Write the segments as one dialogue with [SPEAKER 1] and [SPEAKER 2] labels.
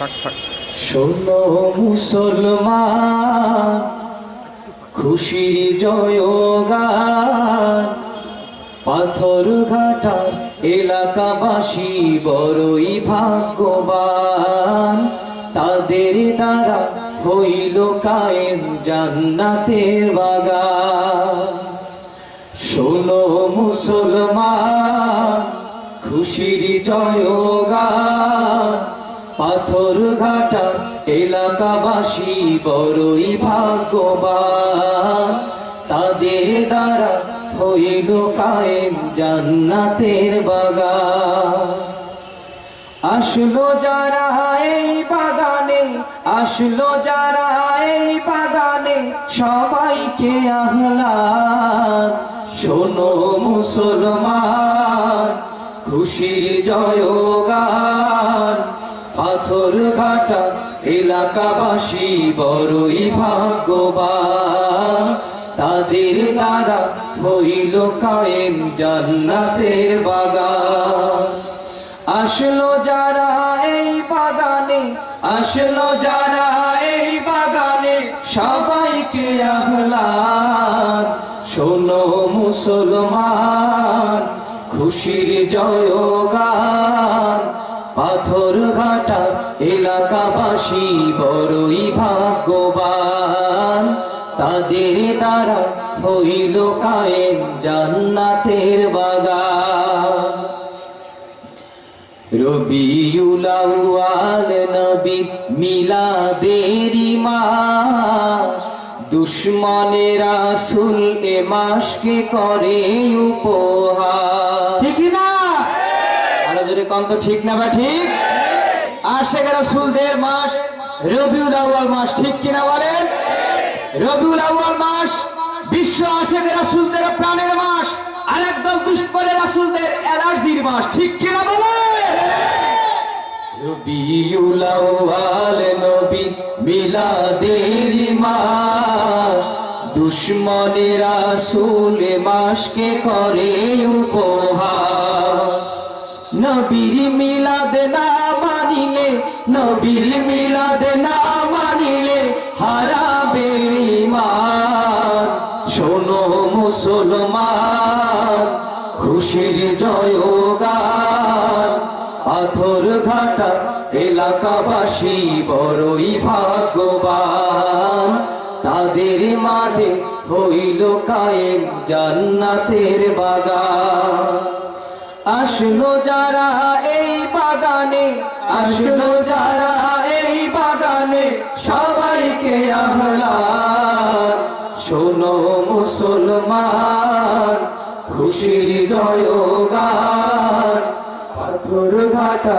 [SPEAKER 1] শোনো মুসলমান, খুশির জয়গান। পাথর ঘাটার এলাকাবাসী বড়ই ভাগ্যবান। তাদের দ্বারা হইল কায়েম জান্নাতের বাগান। শোনো মুসলমান, খুশির জয়গান। পাথর ঘাটা এলাকাবাসী বড়ই ভাগ্যবান। তাদের দ্বারা হইল কায়েম জান্নাতের বাগান। আসলো যারা এই বাগানে, আসলো যারা এই বাগানে, সবাইকে আহ্লাদ। শোনো মুসলমান, খুশির জয়গান। পাথর ঘাটা এলাকাবাসী বড়ই ভাগ্যবান। তাদের দ্বারা হইল কায়েম জান্নাতের বাগান। আসলো যারা এই বাগানে, আসলো যারা এই বাগানে, সবাইকে আহ্লাদ। শোনো মুসলমান, খুশির জয়গান। পাথর ঘাটা এলাকাবাসী বড়ই ভাগ্যবান। তাদের দ্বারা হইল কায়েম জান্নাতের বাগান। রবিউল আউয়াল নবী মিলাদেরি মাস। দুশ্মনের রাসূল এ মাসকে করে উপহার। ঠিক না? আরও জোরে কম তো ঠিক? না বা ঠিক আশেখ রাসূলদের মাস। রবিউল আউয়াল মাস ঠিক কিনা বলেন? রবিউল আউয়াল মাস বিশ্ব আশেখ রাসূলদের প্রাণের মাস। আর একদল দুশ্মনের রাসূলদের অ্যালার্জির মাস ঠিক কিনা বলেন? রবিউল আউয়াল নবী মিলাদের মাস। দুশ্মনের রাসূল এ মাসকে করে উপহার। নবীর মিলাদ না মানিলে, নবীর মিলাদ না মানিলে হারাবে ঈমান। শোনো মুসলমান, খুশির জয়গান। পাথর ঘাটা এলাকাবাসী বড়ই ভাগ্যবান। তাদের মাঝে হইল কায়েম জান্নাতের বাগান। আসলো যারা এই বাগানে, আসলো যারা এই বাগানে, সবাইকে আহ্লাদ। শোনো মুসলমান, খুশির জয়গান। পাথর ঘাটা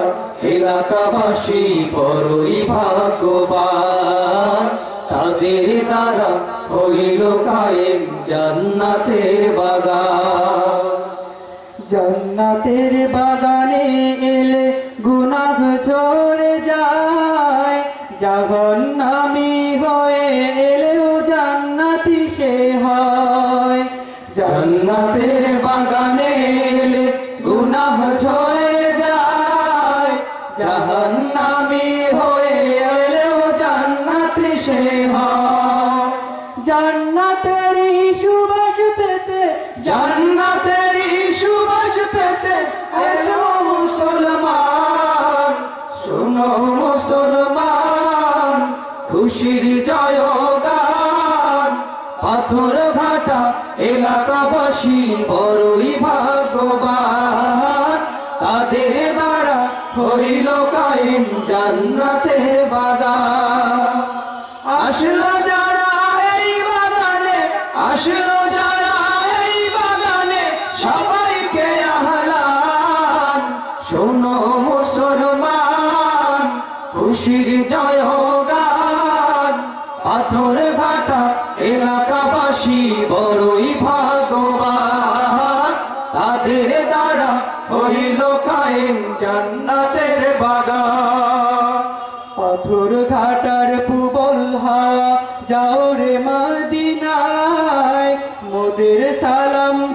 [SPEAKER 1] এলাকাবাসী বড়ই ভাগ্যবান। তাদের দ্বারা হইল কায়েম জান্নাতের বাগান। জান্নাতের বাগানে এলে যায়। হয়ে এলেও জান্নাতি সে হয়। জান্নাতের বাগানে এলে গুনাহ ঝরে যায়। জাহান্নামী হয়ে এলেও জান্নাতি সে হয়। জান্নাতের বড়ই ভাগ্যবান তাদের দ্বারা হইল জান্নাতের আসলো যারা এই বাগানে, আসলো যারা এই বাগানে, সবাইকে আহলান। শোনো মুসলমান, খুশির জয়গান। পাথর ঘাটা এলাকাবাসী বড়ই ভাগ্যবান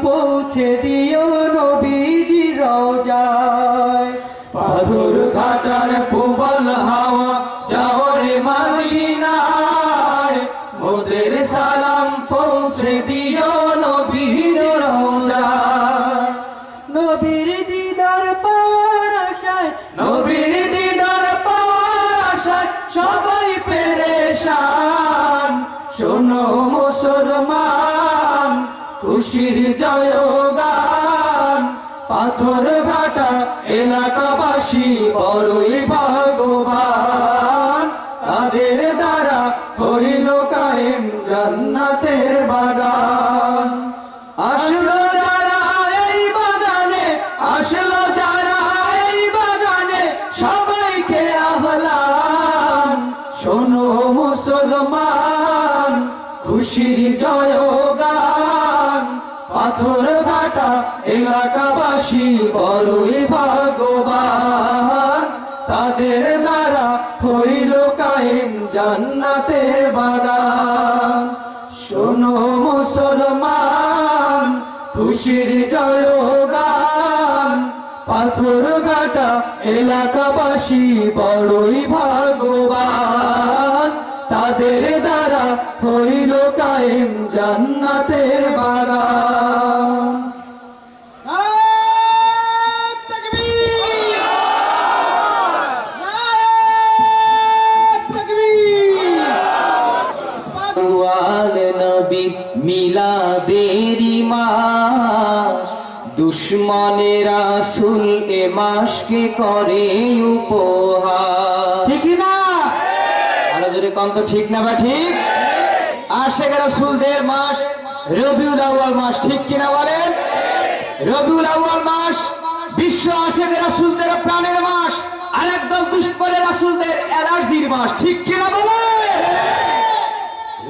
[SPEAKER 1] পৌঁছে দিও নবীজি রওজায়। পাথর ঘাটার প্রবল হাওয়া যাও রে ওদের মোদের সালাম পৌঁছে দিও নবীর রওজায়। নবীর দিদার পাওয়ার আশায়, নবীর দিদার পাওয়ার আশায় সবাই পেরেশান। শোনো মুসলমান খুশির জয়গান পাথর ঘাটা এলাকাবাসী বড়ই ভাগবান এলাকাবাসী বড়ই ভাগবান। তাদের দ্বারা হইল কায়েম জান্নাতের বাগান। শোনো মুসলমান, খুশির জয়গান পাথর ঘাটা এলাকাবাসী বড়ই ভাগবান। তাদের দ্বারা হইল কায়েম জান্নাতের বাগান। মাস। দুশ্মনের আসুল এ মাসকে করে উপহার। ঠিক না? আরও যদি কন্ত ঠিক না বা ঠিক? আশেখ রাসুলদের মাস রবিউল আউয়াল মাস ঠিক কিনা বলেন? রবিউল আউয়াল মাস বিশ্ব আশেখ রাসুলদের প্রাণের মাস আর একদল দুষ্করের রাসুলদের অ্যালার্জির মাস ঠিক কিনা বলেন?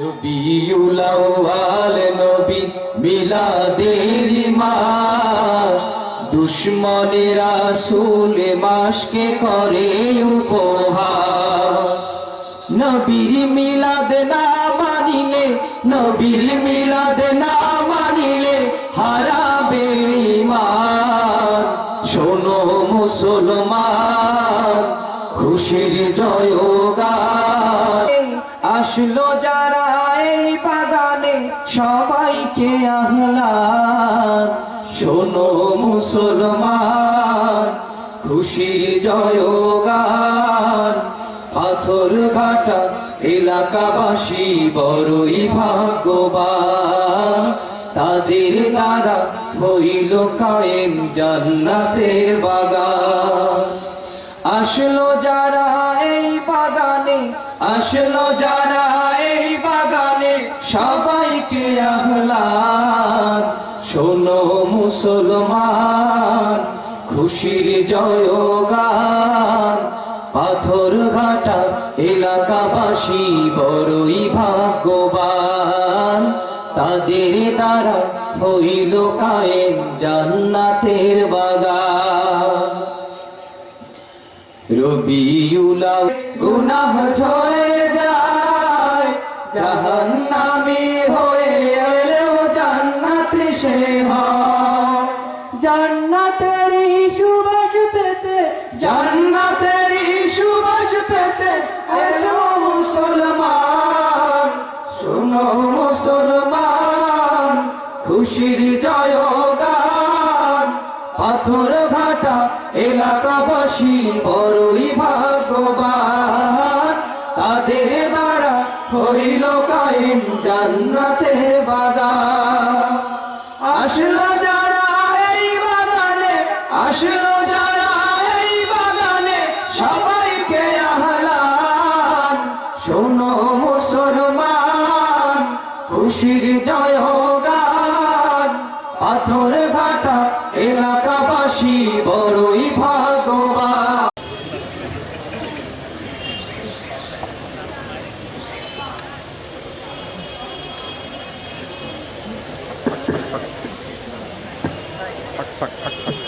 [SPEAKER 1] রবিউল আউয়াল নবী মিলাদের মাস দুশ্মনের রাসূল এ মাসকে করে উপহার। নবীর মিলাদ না মানিলে, নবীর মিলাদ না মানিলে হারাবে ঈমান। শোনো মুসলমান, খুশির জয়গান। আসলো যারা এই সবাইকে আহ্লাদ। শোনো মুসলমান, খুশির জয়গান। পাথর ঘাটা এলাকাবাসী বড়ই ভাগ্যবান। তাদের দ্বারা হইল কায়েম জান্নাতের বাগান। আসলো যারা এই বাগানে, আসলো যারা এই বাগানে সবাইকে আহ্লাদ? শোনো মুসলমান, খুশির জয়গান। পাথর ঘাটা এলাকাবাসী বড়ই ভাগ্যবান। তাদের দ্বারা হইল কায়েম জান্নাতের বাগান। রবিউলা গুনাহ ঝরে যায়, জাহান্নামী খুশির জয়গান। পাথর ঘাটা এলাকাবাসী বড়ই ভাগবান তাদের দ্বারা হইল কায়েম জান্নাতের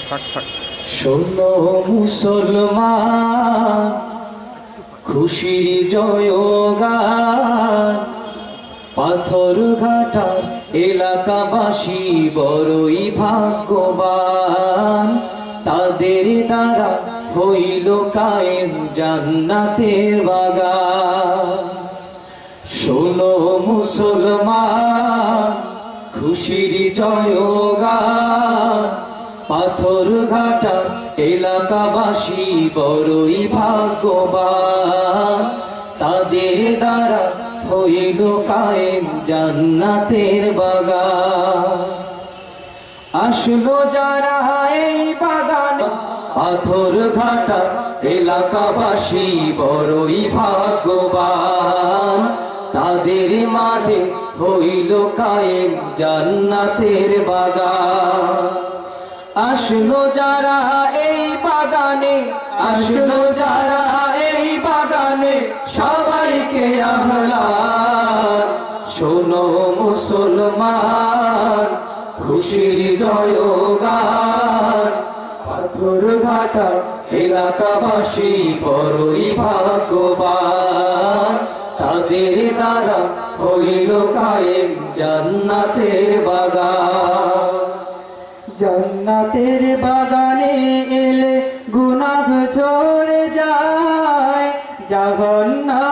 [SPEAKER 1] শোনো মুসলমান, খুশির জয়গান। পাথর ঘাটার এলাকাবাসী বড়ই ভাগ্যবান। তাদের দ্বারা হইল কায়েম জান্নাতের বাগান। শোনো মুসলমান, খুশির জয়গান। পাথর ঘাটা এলাকাবাসী বড়ই ভাগ্যবান। তাদের দ্বারা হইল কায়েম জান্নাতের বাগান। আসলো যারা এই বাগানে পাথর ঘাটা এলাকাবাসী বড়ই ভাগ্যবান। তাদের মাঝে হইল কায়েম জান্নাতের বাগান। আসলো যারা এই বাগানে, আসলো যারা এই বাগানে, সবাইকে আহ্লান শোনো মুসলমান, খুশির জয়গান। পাথর ঘাটা এলাকাবাসী বড়ই ভাগ্যবান। তাদের দ্বারা হইল কায়েম জান্নাতের বাগান।
[SPEAKER 2] জান্নাতের বাগানে এলে গুনাহ ঝরে যায় জাহান্নামী